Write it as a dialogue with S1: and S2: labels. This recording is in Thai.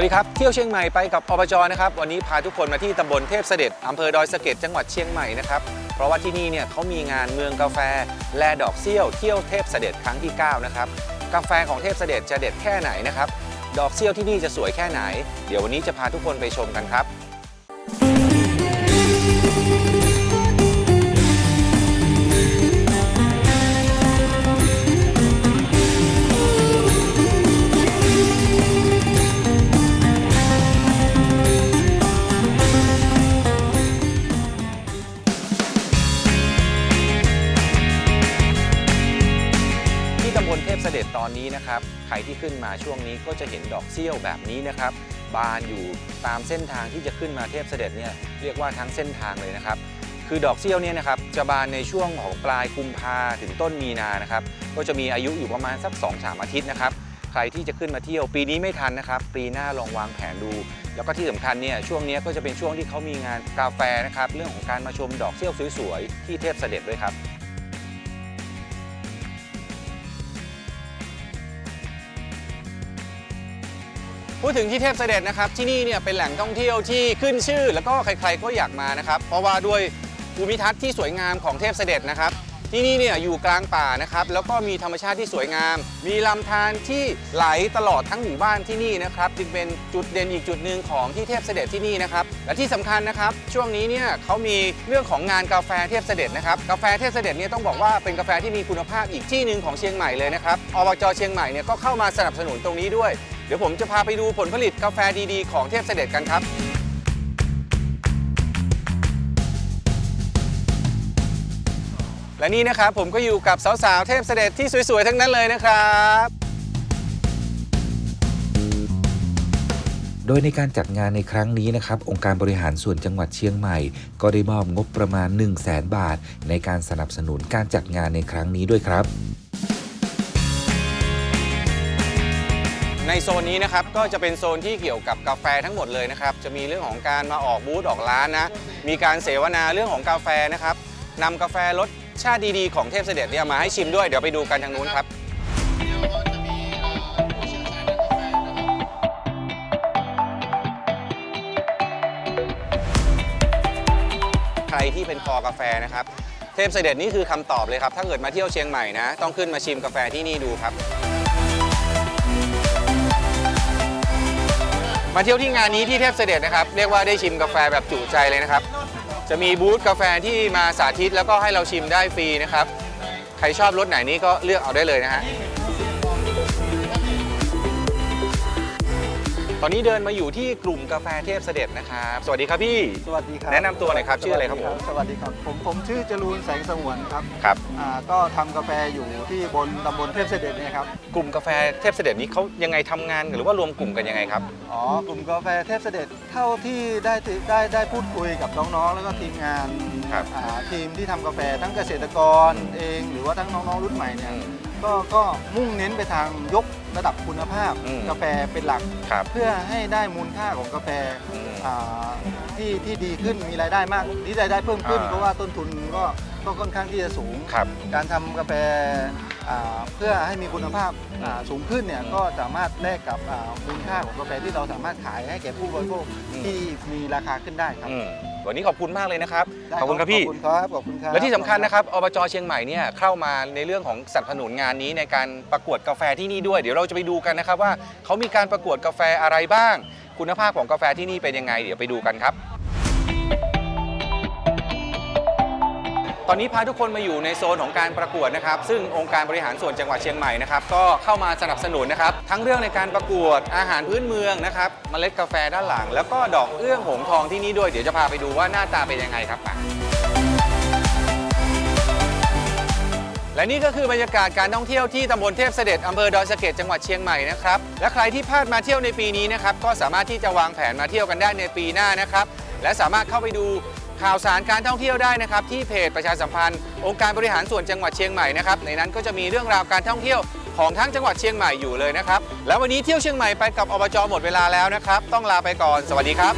S1: วัสดีครับ เที่ยวเชียงใหม่ไปกับอบจนะครับ วันนี้พาทุกคนมาที่ตำบลเทพเสด็จอำเภอดอยสะเก็ดจังหวัดเชียงใหม่นะครับ เพราะว่าที่นี่เนี่ยเขามีงานเมืองกาแฟ แลดอกเซี่ยวเที่ยวเทพเสด็จครั้งที่ 9 นะครับ กาแฟของเทพเสด็จจะเด็ดแค่ไหนนะครับ ดอกเซี่ยวที่นี่จะสวยแค่ไหน เดี๋ยววันนี้จะพาทุกคนไปชมกันครับ ที่ตำบลเทพเสด็จตอนนี้นะครับใครที่ขึ้นมาช่วงนี้ก็จะเห็นดอกเซี่ยวแบบนี้นะครับ บานอยู่ตามเส้นทางที่จะขึ้นมาเทพเสด็จเนี่ยเรียกว่าทั้งเส้นทางเลยนะครับ คือดอกเซี่ยวเนี่ยนะครับจะบานในช่วงของปลายกุมภาถึงต้นมีนานะครับก็จะมีอายุอยู่ประมาณสัก2-3อาทิตย์นะครับใครที่จะขึ้นมาเที่ยวปีนี้ไม่ทันนะครับ ปีหน้าลองวางแผนดู แล้วก็ที่สำคัญเนี่ยช่วงนี้ก็จะเป็นช่วงที่เขามีงานกาแฟนะครับเรื่องของการมาชมดอกเซี่ยวสวยๆที่เทพเสด็จด้วยครับ พูดถึงที่เทพเสด็จนะครับที่นี่เนี่ยเป็นแหล่งท่องเที่ยวที่ขึ้นชื่อ แล้วก็ใครๆก็อยากมานะครับ เพราะว่าด้วยภูมิทัศน์ที่สวยงามของเทพเสด็จนะครับ ที่นี่เนี่ยอยู่กลางป่านะครับแล้วก็มีธรรมชาติที่สวยงาม มีลำธารที่ไหลตลอดทั้งหมู่บ้านที่นี่นะครับจึงเป็นจุดเด่นอีกจุดหนึ่งของที่เทพเสด็จที่นี่นะครับและที่สำคัญนะครับ ช่วงนี้เนี่ยเขามีเรื่องของงานกาแฟเทพเสด็จนะครับกาแฟเทพเสด็จเนี่ยต้องบอกว่าเป็นกาแฟที่มีคุณภาพอีกที่หนึ่งของเชียงใหม่เลยนะครับอบจเชียงใหม่เนี่ยก็เข้ามาสนับสนุนตรงนี้ด้วย เดี๋ยวผมจะพาไปดูผลผลิตกาแฟดีๆ ของเทพเสด็จกันครับ และนี่นะครับผมก็อยู่กับสาวๆ เทพเสด็จที่สวยๆ ทั้งนั้นเลยนะครับ
S2: โดยในการจัดงานในครั้งนี้นะครับ องค์การบริหารส่วนจังหวัดเชียงใหม่ ก็ได้มอบงบประมาณ 1 0 0 0 0แบาท ในการสนับสนุนการจัดงานในครั้งนี้ด้วยครับ
S1: ในโซนนี้นะครับก็จะเป็นโซนที่เกี่ยวกับกาแฟทั้งหมดเลยนะครับจะมีเรื่องของการมาออกบูธออกร้านนะมีการเสวนาเรื่องของกาแฟนะครับนำกาแฟรสชาติดีๆของเทพเสด็จเนี่ยมาให้ชิมด้วยเดี๋ยวไปดูกันทางนู้นครับใครที่เป็นคอกาแฟนะครับ เทพเสด็จนี่คือคำตอบเลยครับ ถ้าเกิดมาเที่ยวเชียงใหม่นะ ต้องขึ้นมาชิมกาแฟที่นี่ดูครับ มาเที่ยวที่งานนี้ที่เทพเสด็จนะครับ เรียกว่าได้ชิมกาแฟแบบจุใจเลยนะครับ จะมีบูธกาแฟที่มาสาธิตแล้วก็ให้เราชิมได้ฟรีนะครับ ใครชอบรสไหนนี้ก็เลือกเอาได้เลยนะฮะ ตอนนี้เดินมาอยู่ที่กลุ่มกาแฟเทพเสด็จนะครับ สวัสดีครับพี่
S3: สวัสดีครับ
S1: แนะนำตัวหน่อยครับชื่ออะไรครับผม
S3: สวัสดีครับ ผมผมชื่อจรูนแสงสงวนครับ
S1: ครับ
S3: อ่า ก็ทำกาแฟอยู่ที่บนตำบลเทพเสด็จเนี่ยครับ
S1: กลุ่มกาแฟเทพเสด็จนี้เขายังไงทำงานกันหรือว่ารวมกลุ่มกันยังไงครับ
S3: อ๋อ กลุ่มกาแฟเทพเสด็จเท่าที่ได้ติได้ได้พูดคุยกับน้องๆ แล้วก็ทีมงาน
S1: ครับ
S3: อ่าทีมที่ทำกาแฟทั้งเกษตรกรเอง หรือว่าทั้งน้องๆรุ่นใหม่เนี่ย
S1: อืม
S3: ก็ก็มุ่งเน้นไปทางยกระดับคุณภาพ
S1: อืม
S3: กาแฟเป็นหลัก
S1: ครับ
S3: เพื่อให้ได้มูลค่าของกาแฟ
S1: อืม
S3: อ่าที่ที่ดีขึ้นมีรายได้มากที่รายได้เพิ่มขึ้น
S1: อ่า
S3: เพราะว่าต้นทุนก็ก็ค่อนข้างที่จะสูง
S1: ครับ
S3: การทำกาแฟอ่าเพื่อให้มีคุณภาพอ่าสูงขึ้นเนี่ยก็สามารถแลกกับอ่ามูลค่าของกาแฟที่เราสามารถขายให้แก่ผู้บริโภค
S1: อืม
S3: ที่มีราคาขึ้นได้ครับ
S1: อืม วันนี้ขอบคุณมากเลยนะครับ
S3: ได้
S1: ขอบคุณครับพี่
S3: ขอบคุณครับ ขอบคุณครับ
S1: และที่สำคัญนะครับอบจเชียงใหม่เนี่ยเข้ามาในเรื่องของสนับสนุนงานนี้ในการประกวดกาแฟที่นี่ด้วย เดี๋ยวเราจะไปดูกันนะครับว่าเขามีการประกวดกาแฟอะไรบ้าง คุณภาพของกาแฟที่นี่เป็นยังไง เดี๋ยวไปดูกันครับ ตอนนี้พาทุกคนมาอยู่ในโซนของการประกวดนะครับ ซึ่งองค์การบริหารส่วนจังหวัดเชียงใหม่นะครับก็เข้ามาสนับสนุนนะครับ ทั้งเรื่องในการประกวดอาหารพื้นเมืองนะครับเมล็ดกาแฟด้านหลัง แล้วก็ดอกเอื้องหงทองที่นี่ด้วยเดี๋ยวจะพาไปดูว่าหน้าตาเป็นยังไงครับไปและนี่ก็คือบรรยากาศการท่องเที่ยวที่ตำบลเทพเสด็จอำเภอดอยสะเก็ดจังหวัดเชียงใหม่นะครับและใครที่พลาดมาเที่ยวในปีนี้นะครับก็สามารถที่จะวางแผนมาเที่ยวกันได้ในปีหน้านะครับและสามารถเข้าไปดู ข่าวสารการท่องเที่ยวได้นะครับที่เพจประชาสัมพันธ์ องค์การบริหารส่วนจังหวัดเชียงใหม่นะครับในนั้นก็จะมีเรื่องราวการท่องเที่ยวของทั้งจังหวัดเชียงใหม่อยู่เลยนะครับแล้ววันนี้เที่ยวเชียงใหม่ไปกับอบจหมดเวลาแล้วนะครับ ต้องลาไปก่อน สวัสดีครับ